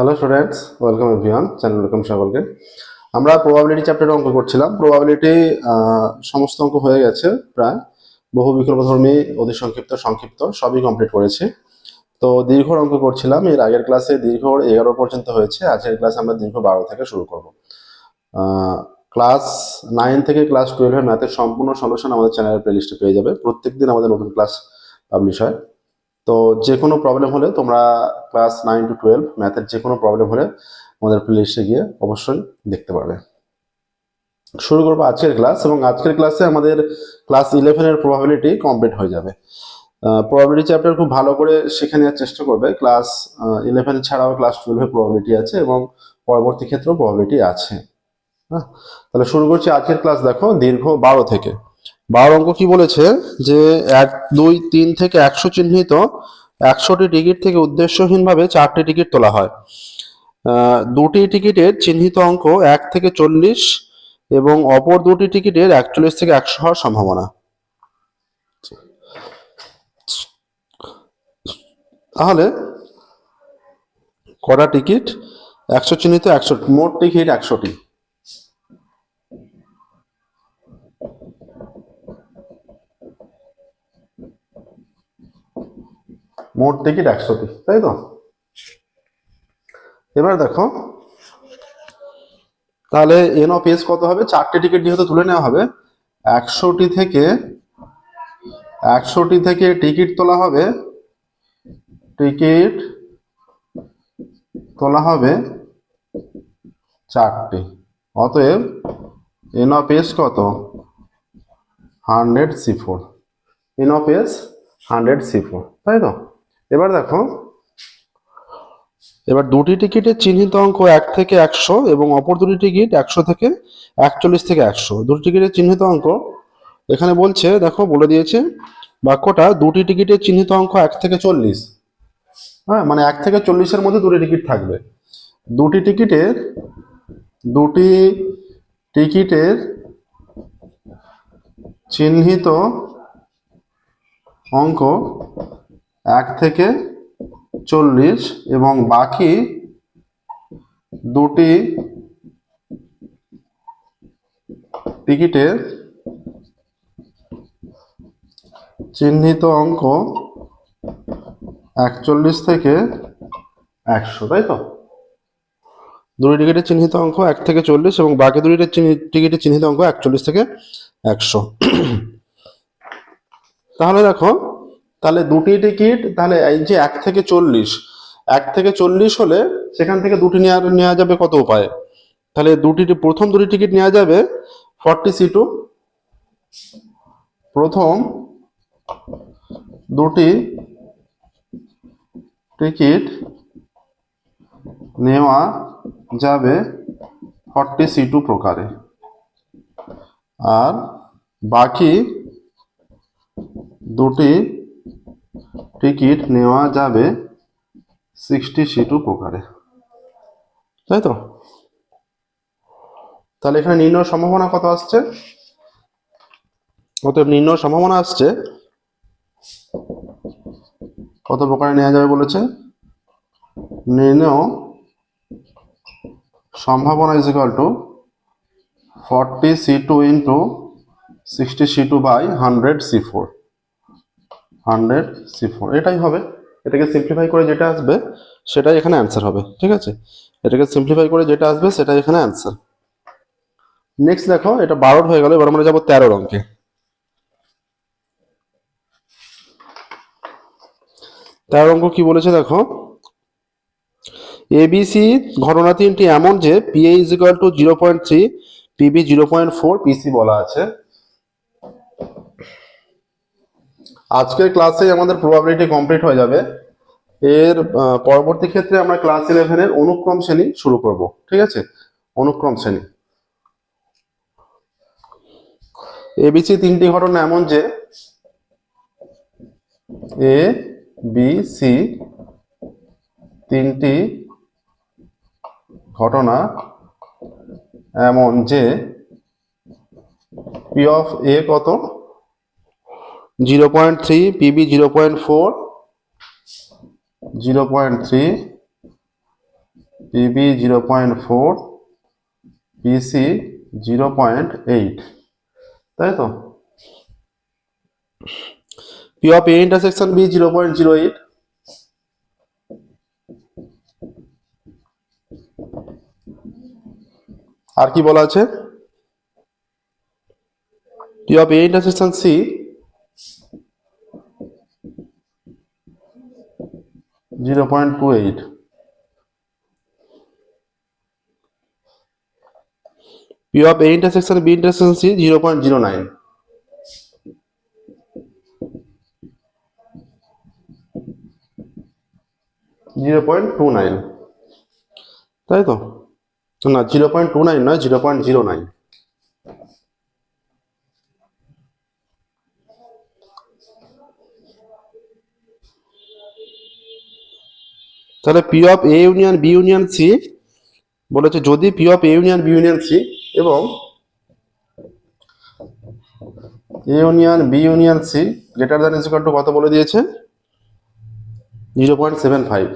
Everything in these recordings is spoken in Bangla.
Hello students welcome everyone channel welcome সকলকে। আমরা প্রবাবিলিটি চ্যাপ্টারে অঙ্ক করছিলাম। প্রবাবিলিটি সমস্ত অঙ্ক হয়ে গেছে প্রায়। বহু বিকল্পধর্মী, অতি সংক্ষিপ্ত সংক্ষিপ্ত, সবই কমপ্লিট করেছি। তো দীর্ঘর অঙ্ক করছিলাম। এর আগের ক্লাসে দীর্ঘ এগারো পর্যন্ত হয়েছে। আজকের ক্লাসে আমরা দীর্ঘ বারো থেকে শুরু করব। ক্লাস নাইন থেকে ক্লাস টুয়েলভের ম্যাথের সম্পূর্ণ সলিউশন আমাদের চ্যানেলের প্লেলিস্টে পেয়ে যাবে। প্রত্যেক দিন আমাদের নতুন ক্লাস পাবলিশ হয়। তো যে কোনো প্রবলেম হলে তোমরা ক্লাস নাইন টু টুয়েলভ ম্যাথের যে কোনো প্রবলেম হলে আমাদের প্লেলিস্টে গিয়ে অবশ্যই দেখতে পারবে। শুরু করব আজকের ক্লাস এবং আজকের ক্লাসে আমাদের ক্লাস ইলেভেনের প্রবাবিলিটি কমপ্লিট হয়ে যাবে। প্রবাবিলিটি চ্যাপ্টার খুব ভালো করে শিখে নেওয়ার চেষ্টা করবে। ক্লাস ইলেভেন ছাড়াও ক্লাস টুয়েলভে প্রবাবিলিটি আছে এবং পরবর্তী ক্ষেত্রেও প্রবাবিলিটি আছে। হ্যাঁ তাহলে শুরু করছি আজকের ক্লাস দেখো দীর্ঘ বারো থেকে। বারো অঙ্ক কি বলেছে? যে এক, দুই, তিন থেকে একশো চিহ্নিত একশোটি টিকিট থেকে উদ্দেশ্যহীনভাবে চারটি টিকিট তোলা হয়। দুটি টিকিটের চিহ্নিত অঙ্ক এক থেকে চল্লিশ এবং অপর দুটি টিকিটের একচল্লিশ থেকে একশো হওয়ার সম্ভাবনা। তাহলে কটা টিকিট? একশো চিহ্নিত একশো, মোট টিকিট একশোটি। মোট টিকিট একশোটি তাই তো? এবার দেখো, তাহলে এন অফ এস কত হবে? চারটে টিকিট যেহেতু তুলে নেওয়া হবে, একশোটি থেকে একশোটি থেকে টিকিট তোলা হবে, টিকিট তোলা হবে চারটি। অতএব এন অফ এস কত? Hundred C four. N of S hundred C four, তাই তো? এবার দেখো। এবার দুটি টিকিটের চিহ্নিত অঙ্ক এক থেকে একশো এবং অপর দুটি টিকিট একশো থেকে একচল্লিশ থেকে একশো। দুটি টিকিটের চিহ্নিত অঙ্ক। এখানে বলছে, দেখো, বলে দিয়েছে বাক্যটা, দুটি টিকিটের চিহ্নিত অঙ্ক এক থেকে চল্লিশ। হ্যাঁ মানে এক থেকে চল্লিশের মধ্যে দুটি টিকিট থাকবে। দুটি টিকিটের দুটি টিকিটের চিহ্নিত অঙ্ক এক থেকে চল্লিশ এবং বাকি দুটি টিকিটের চিহ্নিত অঙ্ক একচল্লিশ থেকে একশো, তাই তো? দুটি টিকিটের চিহ্নিত অঙ্ক এক থেকে চল্লিশ এবং বাকি দুটি টিকিটের চিহ্নিত অঙ্ক একচল্লিশ থেকে একশো। তাহলে দেখো তাহলে দুটি টিকিট, তাহলে এই যে এক থেকে চল্লিশ, এক থেকে চল্লিশ হলে সেখান থেকে দুটি নেওয়া নেওয়া যাবে কত উপায়ে? তাহলে দুটি প্রথম দুটি টিকিট নেওয়া যাবে ফর্টি সি টু। প্রথম দুটি টিকিট নেওয়া যাবে ফর্টি সি টু প্রকারে। আর বাকি দুটি টিকিট নেওয়া যাবে সিক্সটি সি টু প্রকারে তাই তো? তাহলে এখানে নির্ণয় সম্ভাবনা কত আসছে? অতএব নির্ণয় সম্ভাবনা আসছে কত প্রকারে নেওয়া যাবে বলেছে নির্ণয় সম্ভাবনা is equal to forty C two into sixty C two by hundred C four hundred C four এটাই হবে। এটাকে সিম্পলিফাই করে যেটা আসবে, সেটাই এখানে অ্যান্সার হবে, ঠিক আছে? এটাকে সিম্পলিফাই করে যেটা আসবে, সেটাই এখানে অ্যান্সার নেক্সট দেখো, এটা বারোর হয়ে গেল, এবার আমরা যাব তেরোর অঙ্কে। তেরো অঙ্ক কি বলেছে দেখো? এবিসি ঘটনা তিনটি এমন যে P A is to zero point three P B zero point four P C বলা আছে। আজকের ক্লাসে আমাদের প্রবাবিলিটি কমপ্লিট হয়ে যাবে। এর পরবর্তী ক্ষেত্রে আমরা ক্লাস ইলেভেনের অনুক্রম শ্রেণি শুরু করব, ঠিক আছে? অনুক্রম শ্রেণি। এবিসি তিনটি ঘটনা এমন যে, এ, বি, সি তিনটি ঘটনা এমন যে পি অফ এ কত? Zero point three P B zero point four zero point three P B zero point four P C zero point eight তাই তো? P of A intersection B zero point zero eight আর কি বলা আছে? P of A intersection C zero point two eight P of A intersection B intersection C zero point zero nine zero point two nine তাই তো? না জিরো পয়েন্ট টু নাইন নয় জিরো পয়েন্ট জিরো নাইন তাহলে P of A union B union C বলেছে যদি P of A union B union C এবং A union B union C greater than is to কত বলে দিয়েছে? জিরো পয়েন্ট সেভেন ফাইভ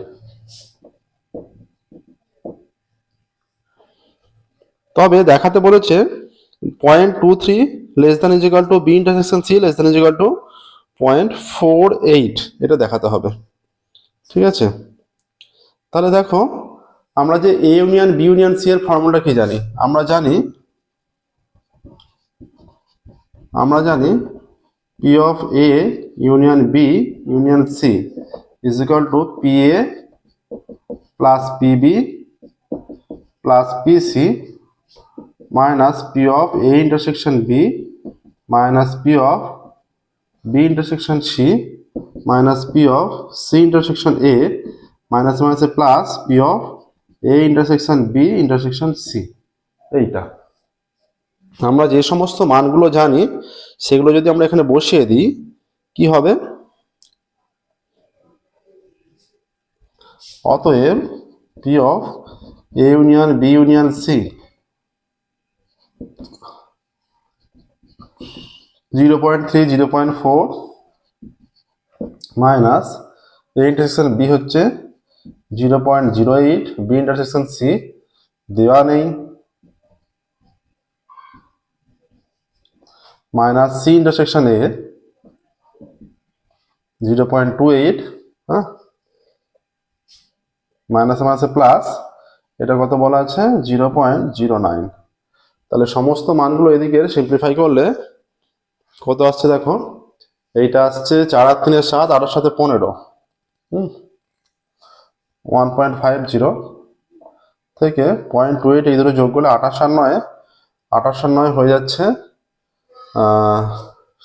তবে দেখাতে বলেছে point two three less than equal to B intersection C less than equal to point four eight এটা দেখাতে হবে। ঠিক আছে? তাহলে দেখো, আমরা যে A union B union C এর ফর্মুলা কি জানি? আমরা জানি আমরা জানি P of A union B union C is equal to P A plus P B plus P C minus P of A intersection B minus P of B intersection C minus P of C intersection A minus minus plus P of A intersection B intersection C এইটা। আমরা যে সমস্ত মানগুলো জানি, সেগুলো যদি আমরা এখানে বসিয়ে দিই, কি হবে? অতএব P of A union B union C zero point three zero point four minus A intersection B হচ্ছে zero point zero eight B intersection C দেওয়া নেই। Minus C intersection A zero point two eight হ্যাঁ? মাইনাসে মাইনাসে প্লাস এটা কত বলা আছে? Zero point zero nine. তাহলে সমস্ত মানগুলো এদিকে সিম্পলিফাই করলে কত আসছে দেখো? এইটা আসছে চার আর তিনের সাত আটার সাথে পনেরো। হুম? ওয়ান পয়েন্ট ফাইভ জিরো থেকে পয়েন্ট টু এইট এই দুটো যোগ করলে আঠাশ আর নয়, আঠাশ আর নয় হয়ে যাচ্ছে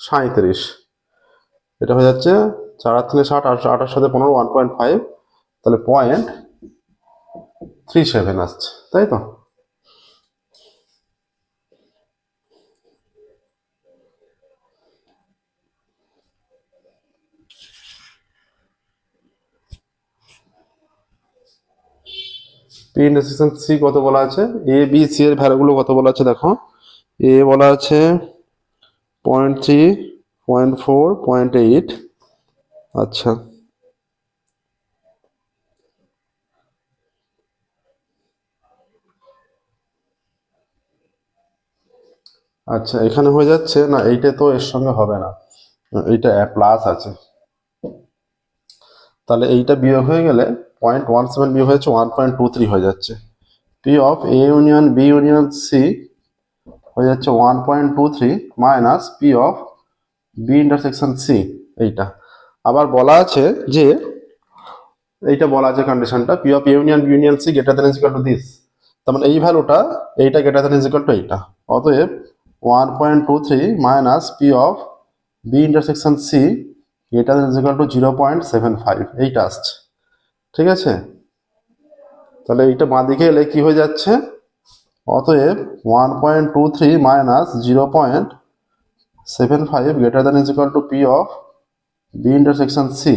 সাঁত্রিশ এটা হয়ে যাচ্ছে চার আর তিনে ষাট আঠাশ সাথে পনেরো ওয়ান পয়েন্ট ফাইভ তাহলে পয়েন্ট থ্রি সেভেন আসছে, তাই তো? পি ইন্টারসেকশন সি কত বলা আছে? এ বি সি এর ভ্যালুগুলো কত বলা আছে? দেখো। এ বলা আছে point three point four point eight আচ্ছা। আচ্ছা এখানে হয়ে যাচ্ছে, না, এইটা তো এর সঙ্গে হবে না। এইটা প্লাস আছে। তাহলে এইটা বিয়োগ হয়ে গেলে পয়েন্ট ওয়ান সেভেন বিয়োগ হয়েছে ওয়ান পয়েন্ট টু থ্রি হয়ে যাচ্ছে। P of A union B union C হয়ে যাচ্ছে one point two three minus P of B intersection C এইটা। আবার বলা আছে যে, এইটা বলা আছে কন্ডিশনটা P of union B union C greater than equal to this তার মানে এই ভ্যালুটা এইটা গ্রেটার দেন ইজিক্যাল টু এইটা। অতএব one point two three minus P of B intersection C greater than equal to zero point seven five এইটা আসছে। ঠিক আছে? তাহলে এইটা বাঁ দিকে এলে কি হয়ে যাচ্ছে? অতএব one point two three minus zero point seven five greater than is equal to P of B intersection C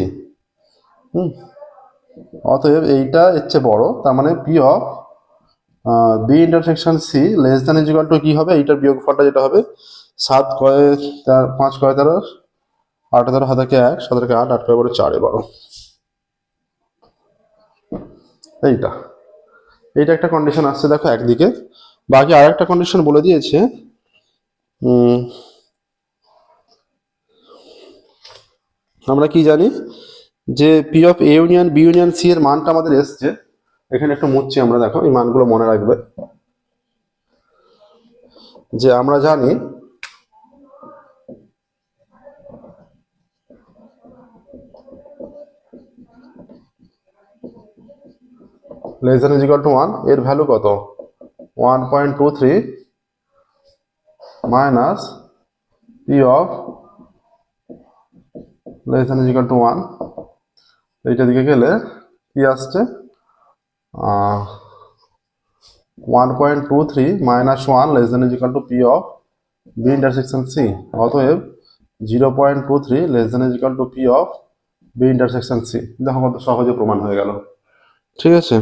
হুম? অতএব এইটা হচ্ছে বড়, তার মানে P of B intersection C less than is equal to কি হবে? এইটার বিয়োগফলটা যেটা হবে, সাত কয় চার পাঁচ কয় তেরো, আট তেরো হাতাকে এক, সাতারকে আট আট কয় বারো চারে বারো এইটা। এইটা একটা কন্ডিশন আসছে, দেখো একদিকে। বাকি আর একটা কন্ডিশন বলে দিয়েছে আমরা কি জানি? যে P of A union B union C এর মানটা আমাদের এসছে। এখানে একটু মুচ্ছি আমরা, দেখো, এই মানগুলো মনে রাখবে। যে আমরা জানি লেস দেন ইজিক্যাল টু ওয়ানের ভ্যালু কত? One point two three minus P of less than equal to one এইটা দিকে গেলে কি আসছে? One point two three minus one less than equal to P of B intersection C অতএব zero point two three less than equal to P of B intersection C দেখো কত সহজে প্রমাণ হয়ে গেল। ঠিক আছে?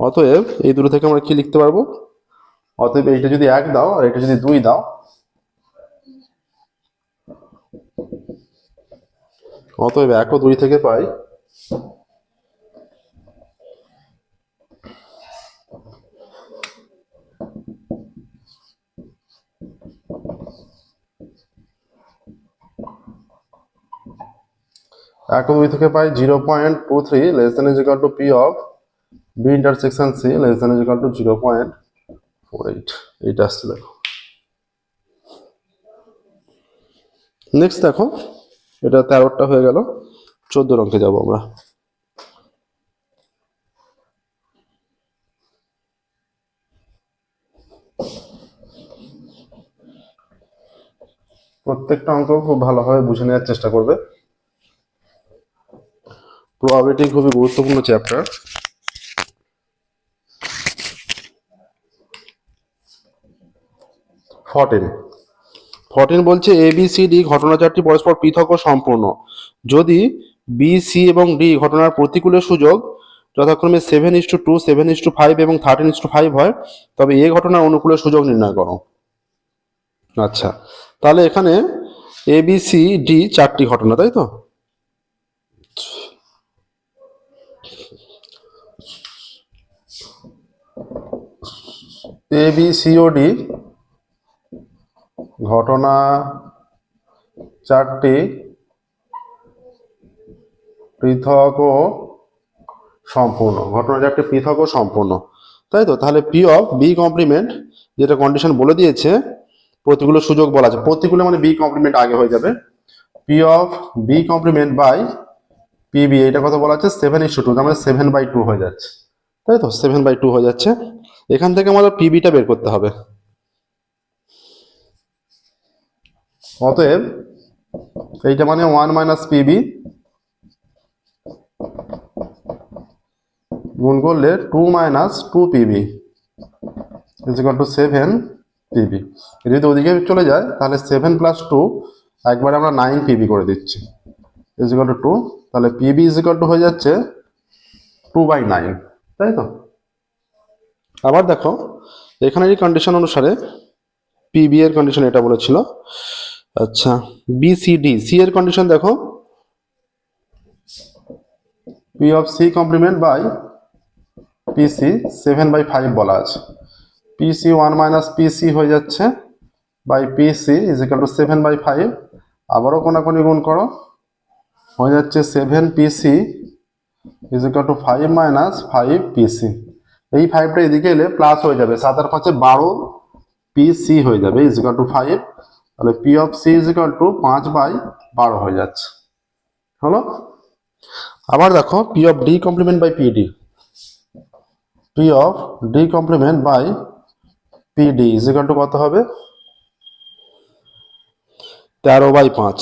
অতএব এই দুটো থেকে আমরা কি লিখতে পারব? অতএব এইটা যদি এক দাও আর এটা যদি দুই দাও। অতএব এক ও দুই থেকে পাই। এক ও দুই থেকে পাই zero point two three, less than is equal to P of B intersection C less than is equal to zero point four eight এইটা আসছে দেখো। নেক্সট দেখো, এটা তেরোটা হয়ে গেল, চোদ্দ অঙ্কে যাব আমরা। প্রত্যেকটা অঙ্ক খুব ভালোভাবে বুঝে নেওয়ার চেষ্টা করবে। প্রবাবিলিটি খুবই গুরুত্বপূর্ণ চ্যাপ্টার ফর্টিন ফর্টিন বলছে এ বি সি ডি ঘটনা চারটি পরস্পর পৃথক ও সম্পূর্ণ। যদি বি সি এবং ডি ঘটনার প্রতিকূলের সুযোগ যথাক্রমে seven is to two seven is to five এবং থার্টিন ইস টু ফাইভ হয়, তবে এ ঘটনার অনুকূলের সুযোগ নির্ণয় করো। আচ্ছা তাহলে এখানে এ বি সি ডি চারটি ঘটনা, তাই তো? এ বি সি ও ডি ঘটনা চারটি পৃথক ও সম্পূর্ণ। ঘটনা চারটি পৃথক ও সম্পূর্ণ। তাই তো? তাহলে পি অফ বি কমপ্লিমেন্ট যেটা কন্ডিশন বলে দিয়েছে প্রতিকূল সুযোগ বলা আছে। প্রতিকূলে মানে বি কমপ্লিমেন্ট আগে হয়ে যাবে। P of B complement by P B এটা কথা বলা আছে? সেভেন ইস টু আমাদের সেভেন বাই টু হয়ে যাচ্ছে। তাই তো? সেভেন বাই টু হয়ে যাচ্ছে। এখান থেকে আমাদের পিবিটা বের করতে হবে। অতএব এইটা মানে ওয়ান মাইনাস পিবি গুণ করলে two minus two P B equal to seven P B যদি ওদিকে চলে যায়, তাহলে সেভেন প্লাস টু একবারে আমরা নাইন পিবি করে দিচ্ছি। ইজিকাল টু টু তাহলে পিবি ইজিকাল টু হয়ে যাচ্ছে টু বাই নাইন তাই তো? আবার দেখো এখানের এই কন্ডিশন অনুসারে পিবি এর কন্ডিশন এটা বলেছিল। আচ্ছা বি সি ডি সি এর কন্ডিশন দেখো। P of C complement by P C seven by five বলা আছে। P C one minus P C হয়ে যাচ্ছে by P C is equal to seven by five আবারও কোনাকুনি গুণ করো। হয়ে যাচ্ছে seven P C is equal to five minus five P C এই ফাইভটা এদিকে এলে প্লাস হয়ে যাবে। সাত আর পাঁচে বারো পিসি হয়ে যাবে ইজ ইকাল টু ফাইভ তাহলে P of C is equal to পাঁচ বাই বারো হয়ে যাচ্ছে। হলো? আবার দেখো P of D complement by P D P of D complement by P D is equal to কত হবে? তেরো বাই পাঁচ।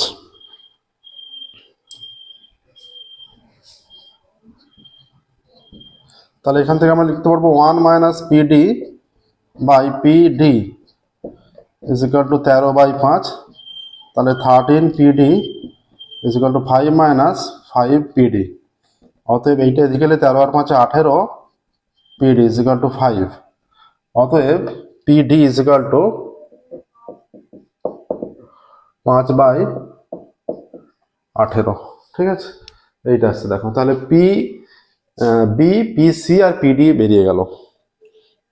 তাহলে এখান থেকে আমরা লিখতে পারব one minus PD by PD is equal to তেরো বাই পাঁচ তাহলে thirteen PD is equal to five minus five PD অতএব এইটা এদিকে তেরো আর পাঁচে আঠেরো PD is equal to five অতএব পিডি ইজ ইকাল টু পাঁচ বাই আঠেরো। ঠিক আছে? এইটা আসছে দেখো। তাহলে পি বি পি সি আর পিডি বেরিয়ে গেল।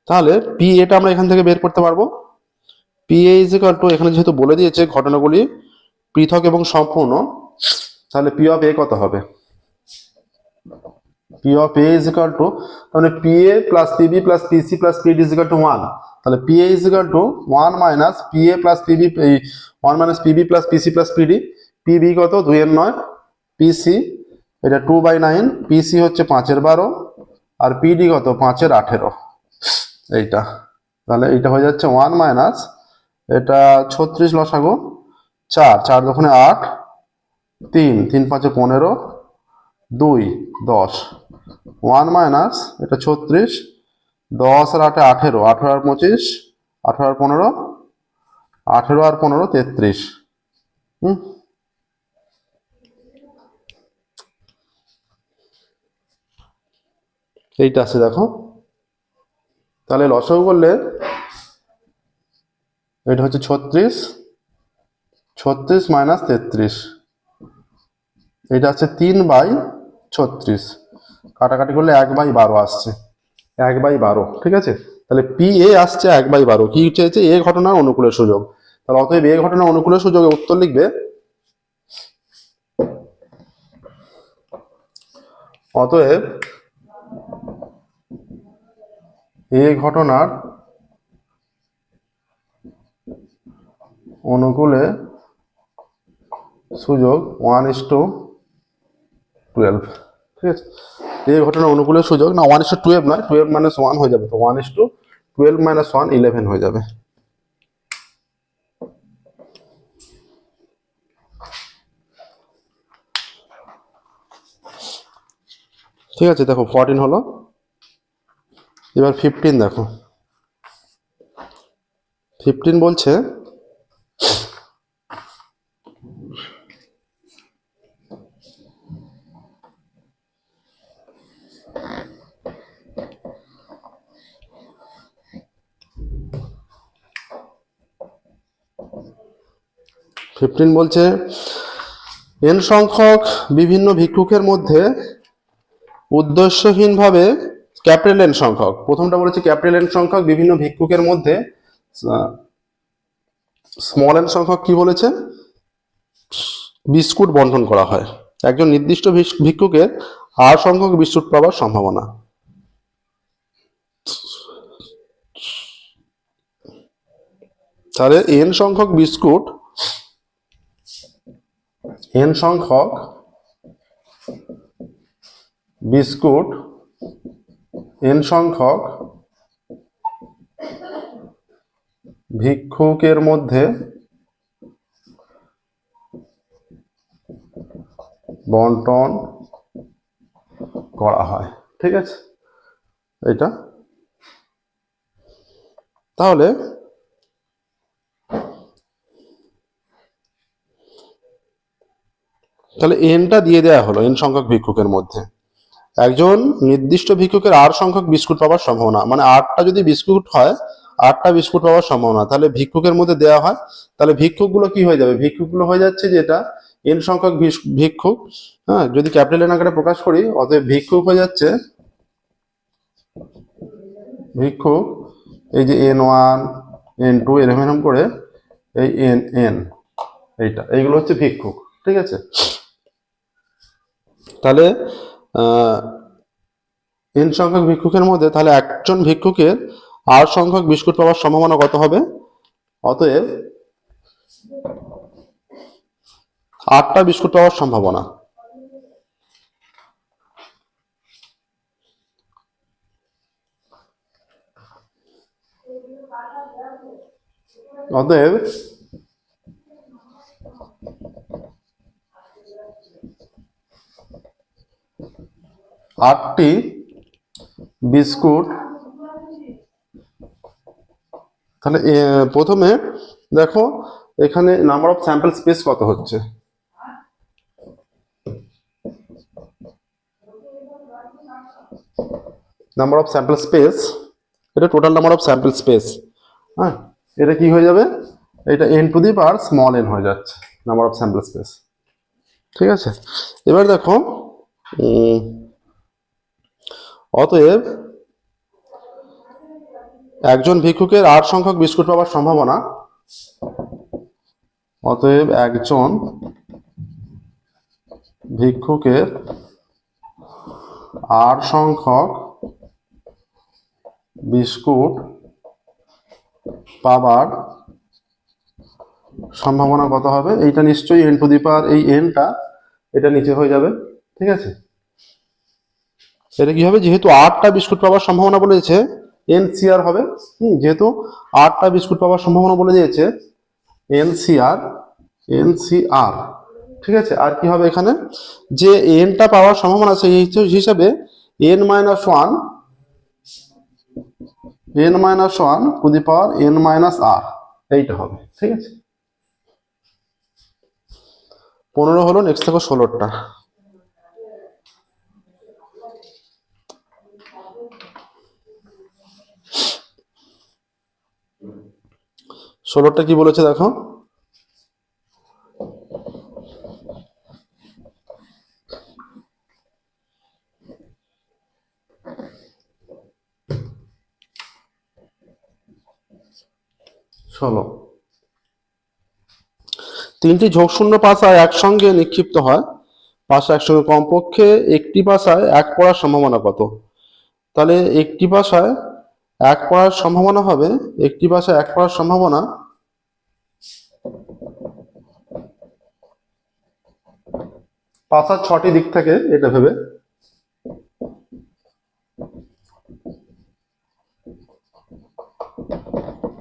তাহলে পি এটা আমরা এখান থেকে বের করতে পারব। P A is equal to এখানে যেহেতু বলে দিয়েছে ঘটনাগুলি পৃথক এবং সম্পূর্ণ, তাহলে পি অফ এ কত হবে? P of A is equal to তাহলে P A plus PB plus PC plus PD is equal to one তাহলে P A is to one minus P A plus PB one minus PB plus PC plus PD PB কত? দুইয়ের নয়। পিসি এটা টু বাই নাইন পিসি হচ্ছে পাঁচের বারো আর পিডি কত? পাঁচের আঠেরো। এইটা। তাহলে এইটা হয়ে যাচ্ছে ওয়ান মাইনাস এটা ছত্রিশ লসাগো, চার চার দোকানে আট, তিন তিন পাঁচে পনেরো, দুই, দশ। ওয়ান মাইনাস, এটা ছত্রিশ, দশ আর আটে আঠেরো আঠেরো আর পঁচিশ, আঠেরো আর পনেরো, আঠেরো আর পনেরো, তেত্রিশ। হুম? এইটা আছে, দেখো। তাহলে লসও করলে এটা হচ্ছে ছত্রিশ ছত্রিশ মাইনাস তেত্রিশ। এটা হচ্ছে তিন বাই ছত্রিশ। কাটাকাটি করলে এক বাই বারো আসছে। এক বাই বারো, ঠিক আছে? তাহলে পি এ আসছে এক বাই বারো। কি চেয়েছে এ ঘটনার অনুকূলের সুযোগ। তাহলে অতএব এ ঘটনার অনুকূলের সুযোগে উত্তর লিখবে অতএব এ ঘটনার অনুকূলে সুযোগ ওয়ান ইস টু টুয়েলভ ঠিক আছে? এই ঘটনার অনুকূলে সুযোগ, না ওয়ান ইস টু টুয়েলভ নয় টুয়েলভ মাইনাস ওয়ান হয়ে যাবে তো one is to twelve minus one eleven হয়ে যাবে। ঠিক আছে, দেখো ফোরটিন হলো। এবার ফিফটিন দেখো। ফিফটিন বলছে ফিফটিন বলছে, এন সংখ্যক বিভিন্ন ভিক্ষুকের মধ্যে উদ্দেশ্যহীনভাবে ক্যাপিটাল এন সংখ্যক। প্রথমটা বলেছে ক্যাপিটাল এন সংখ্যক বিভিন্ন ভিক্ষুকের মধ্যে স্মল এন সংখ্যক কি বলেছে? বিস্কুট বন্টন করা হয়। একজন নির্দিষ্ট ভিক্ষুকের আর সংখ্যক বিস্কুট পাওয়ার সম্ভাবনা। তাহলে এন সংখ্যক বিস্কুট এন সংখ্যক বিস্কুট এন সংখ্যক ভিক্ষুকের মধ্যে বন্টন করা হয়। ঠিক আছে? এটা তাহলে তাহলে এনটা দিয়ে দেওয়া হলো এন সংখ্যক ভিক্ষুকের মধ্যে। একজন নির্দিষ্ট ভিক্ষুকের আর সংখ্যক বিস্কুট পাওয়ার সম্ভাবনা মানে আটটা যদি বিস্কুট হয় আটটা বিস্কুট পাওয়ার সম্ভাবনা, তাহলে ভিক্ষুকের মধ্যে দেওয়া হয়। তাহলে ভিক্ষুকগুলো কি হয়ে যাবে? ভিক্ষুকগুলো হয়ে যাচ্ছে যেটা এন সংখ্যক ভিক্ষুক হ্যাঁ যদি ক্যাপিটাল এন আকারে প্রকাশ করি, অতএব ভিক্ষুক হয়ে যাচ্ছে, ভিক্ষুক, এই যে এন ওয়ান এন টু এরকম এরকম করে এই এন এন এইটা, এইগুলো হচ্ছে ভিক্ষুক, ঠিক আছে? তাহলে এন সংখ্যক ভিক্ষুকের মধ্যে তাহলে একজন ভিক্ষুকের আর সংখ্যক বিস্কুট পাওয়ার সম্ভাবনা কত হবে? অতএব আটটা বিস্কুট পাওয়ার সম্ভাবনা। অতএব আটটি বিস্কুট। তাহলে প্রথমে দেখো, এখানে নাম্বার অফ স্যাম্পল স্পেস কত হচ্ছে? নাম্বার অফ স্যাম্পল স্পেস এটা total number of sample space হ্যাঁ এটা কি হয়ে যাবে? এটা n to the power small n হয়ে যাচ্ছে নাম্বার অফ স্যাম্পল স্পেস ঠিক আছে? এবার দেখো অতএব একজন ভিক্ষুকের আট সংখ্যক বিস্কুট পাওয়ার সম্ভাবনা। অতএব একজন ভিক্ষুকের আট সংখ্যক বিস্কুট পাবার সম্ভাবনা কত হবে? এইটা নিশ্চয়ই এন টু দি পাওয়ার এই এনটা এটা নিচে হয়ে যাবে, ঠিক আছে? এটা কি হবে যেহেতু আটটা বিস্কুট পাওয়ার সম্ভাবনা বলেছে এন সিআর হবে। হুম, যেহেতু আটটা বিস্কুট পাওয়ার সম্ভাবনা বলে দিয়েছে এন সিআর এন সিআর ঠিক আছে? আর কি হবে এখানে? যে এনটা পাওয়ার সম্ভাবনা সেই হিসাবে n minus one n minus one to the power n minus r এইটা হবে। ঠিক আছে? পনেরো হলো নেক্সট থেকে ষোলোটা। ষোলোটা কি বলেছে দেখো? ষোলো। তিনটি ঝোঁকশূন্য পাশায় একসঙ্গে নিক্ষিপ্ত হয়। পাশা একসঙ্গে কমপক্ষে একটি পাশায় এক পড়ার সম্ভাবনা কত? তাহলে একটি পাশায় এক পড়ার সম্ভাবনা হবে, একটি পাশায় এক পড়ার সম্ভাবনা পাশার ছটি দিক থেকে, এটা ভেবে।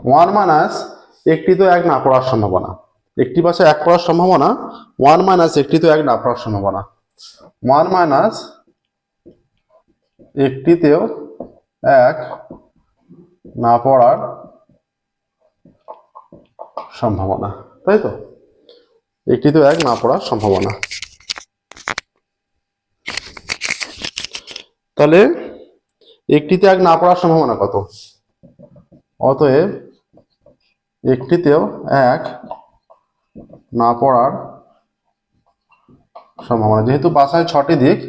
ওয়ান মাইনাস একটি তো এক না, পড়ার সম্ভাবনা। একটি পাশে এক পড়ার সম্ভাবনা, ওয়ান মাইনাস একটি তো এক না, পড়ার সম্ভাবনা। ওয়ান মাইনাস একটিতেও এক না পড়ার সম্ভাবনা, তাই তো? একটিতেও এক না পড়ার সম্ভাবনা। তাহলে একটিতে এক না পড়ার সম্ভাবনা কত? অতএব একটিতেও এক না পড়ার সম্ভাবনা। যেহেতু বাসায় ছটি দিক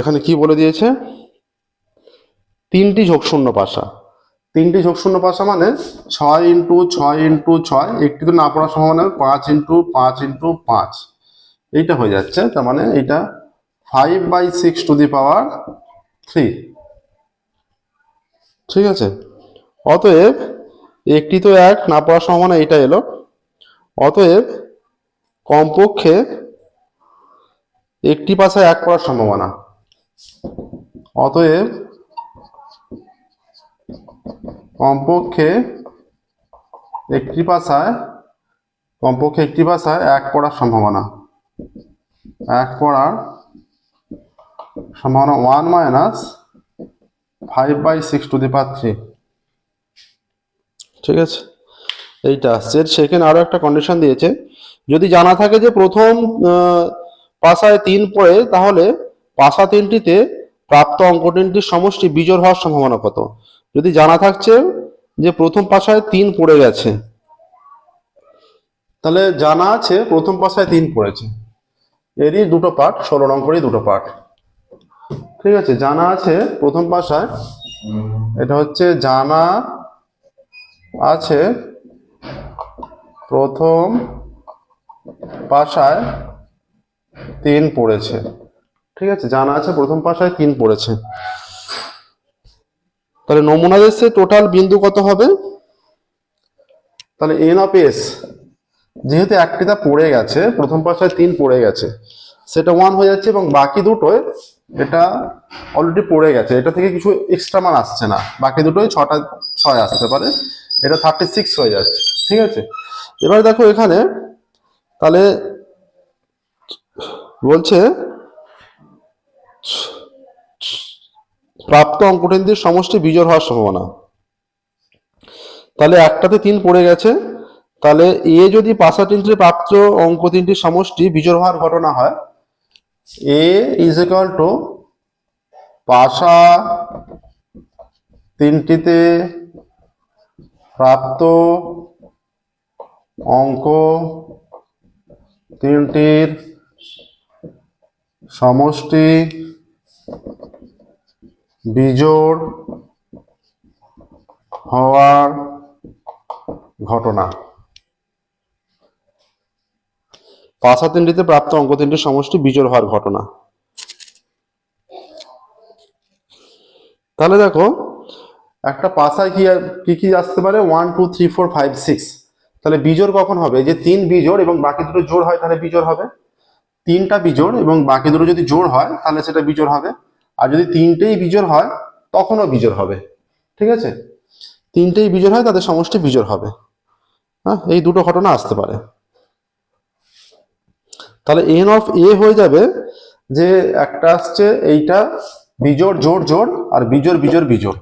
এখানে কি বলে দিয়েছে? তিনটি ঝোঁকশূন্য পাশা। তিনটি ঝোঁকশূন্য পাশা মানে ছয় ইন্টু ছয় ইন্টু ছয়, একটি তো না পড়ার সম্ভাবনা, পাঁচ ইন্টু পাঁচ ইন্টু পাঁচ। এইটা হয়ে যাচ্ছে, তার মানে এইটা five by six to the power three ঠিক আছে? অতএব, একটি তো এক, না পড়ার সম্ভাবনা এটা এলো। অতএব, কমপক্ষে একটি পাশায় এক পড়ার সম্ভাবনা। অতএব, কমপক্ষে একটি পাশায়, কমপক্ষে একটি পাশায় এক পড়ার সম্ভাবনা। এক পড়ার সম্ভাবনা one minus five by six to the power three ঠিক আছে? এইটা আসছে। সেখানে আরও একটা কন্ডিশন দিয়েছে। যদি জানা থাকে যে প্রথম পাশায় তিন পড়ে, তাহলে পাশা তিনটিতে প্রাপ্ত অঙ্ক তিনটির সমষ্টি বিজোড় হওয়ার সম্ভাবনা কত? যদি জানা থাকছে যে প্রথম পাশায় তিন পড়ে গেছে, তাহলে জানা আছে প্রথম পাশায় তিন পড়েছে। এরই দুটো পার্ট ষোলো অঙ্কেরই দুটো পার্ট ঠিক আছে, জানা আছে, প্রথম পাশায়। এটা হচ্ছে জানা আছে, প্রথম পাশায় তিন পড়েছে। ঠিক আছে, জানা আছে, প্রথম পাশায় তিন পড়েছে। তাহলে নমুনা দেশে টোটাল বিন্দু কত হবে? তাহলে এন অফ এস যেহেতু একটিটা পড়ে গেছে, প্রথম পাশায় তিন পড়ে গেছে, সেটা ওয়ান হয়ে যাচ্ছে এবং বাকি দুটোয় এটা অলরেডি পড়ে গেছে। এটা থেকে কিছু এক্সট্রা মান আসছে না। বাকি দুটোই ছটা, ছয় আসতে পারে। এটা থার্টি সিক্স হয়ে যাচ্ছে। ঠিক আছে? এবার দেখো এখানে তাহলে বলছে, প্রাপ্ত অঙ্ক তিনটির সমষ্টি বিজোড় হওয়ার সম্ভাবনা। তাহলে একটাতে তিন পড়ে গেছে। তাহলে এ যদি পাশা তিনটির প্রাপ্ত অঙ্ক তিনটির সমষ্টি বিজোড় হওয়ার ঘটনা হয় এ ইজ ইকাল টু পাশা তিনটিতে প্রাপ্ত অঙ্ক তিনটির সমষ্টি বিজোড় হওয়ার ঘটনা। পাঁচা তিনটিতে প্রাপ্ত অঙ্ক তিনটির সমষ্টি বিজোড় হওয়ার ঘটনা। তাহলে দেখো, একটা পাশায় কি কি কি আসতে পারে? One two three four five six তাহলে বিজোড় কখন হবে? যে তিন বিজোড় এবং বাকি দুটো জোড় হয়, তাহলে বিজোড় হবে। তিনটা বিজোড় এবং বাকি দুটো যদি জোড় হয়, তাহলে সেটা বিজোড় হবে। আর যদি তিনটেই বিজোড় হয়, তখনও বিজোড় হবে। ঠিক আছে? তিনটেই বিজোড় হয়, তাদের সমষ্টি বিজোড় হবে। হ্যাঁ এই দুটো ঘটনা আসতে পারে। তাহলে এন অফ এ হয়ে যাবে যে একটা আসছে এইটা বিজোর জোর জোড় আর বিজোর বিজোড় বিজোড়।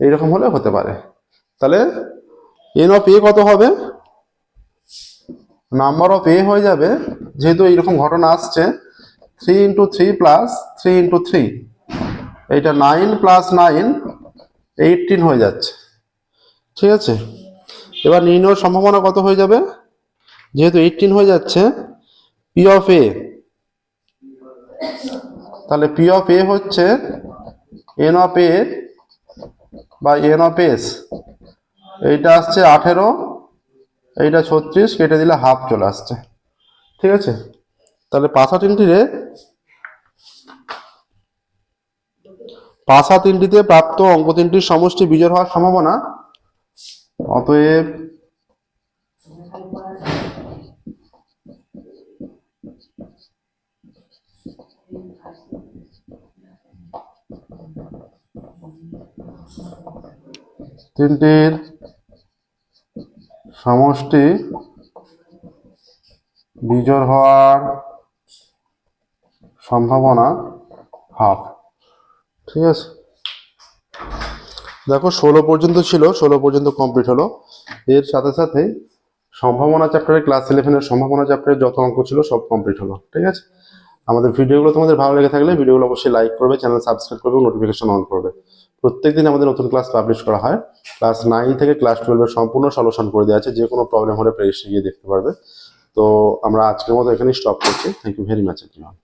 এইরকম হলে হতে পারে। তাহলে এন অফ এ কত হবে? নাম্বার অফ এ হয়ে যাবে, যেহেতু এইরকম ঘটনা আসছে three into three plus three into three এইটা নাইন প্লাস নাইন এইটিন হয়ে যাচ্ছে। ঠিক আছে? এবার নির্ণয়ের সম্ভাবনা কত হয়ে যাবে? যেহেতু এইটিন হয়ে যাচ্ছে পি অফ এ তাহলে পি অফ এ হচ্ছে এন অফ এ বা এন অফ এস এইটা আসছে আঠেরো, এইটা ছত্রিশ, কেটে দিলে হাফ চলে আসছে। ঠিক আছে? তাহলে পাশা তিনটিরে পাশা তিনটিতে প্রাপ্ত অঙ্ক তিনটির সমষ্টি বিজয় হওয়ার সম্ভাবনা। অতএব তিনটির সমষ্টি বিজোড় হওয়ার সম্ভাবনা হাফ ঠিক আছে? দেখো, ষোলো পর্যন্ত ছিল, ষোলো পর্যন্ত কমপ্লিট হলো। এর সাথে সাথে সম্ভাবনা চ্যাপ্টারে ক্লাস ইলেভেনের সম্ভাবনা চ্যাপ্টারে যত অঙ্ক ছিল সব কমপ্লিট হলো। ঠিক আছে? আমাদের ভিডিওগুলো তোমাদের ভালো লেগে থাকলে ভিডিওগুলো অবশ্যই লাইক করবে চ্যানেল সাবস্ক্রাইব করবে নোটিফিকেশন অন করবে। প্রত্যেকদিন আমাদের নতুন ক্লাস পাবলিশ করা হয়। ক্লাস নাইন থেকে ক্লাস টুয়েলভের সম্পূর্ণ সলিউশন করে দেওয়া আছে। যে কোনো প্রবলেম হলে প্লেলিস্টে গিয়ে দেখতে পারবে। তো আমরা আজকের মতো এখানেই স্টপ করছি। Thank you very much everyone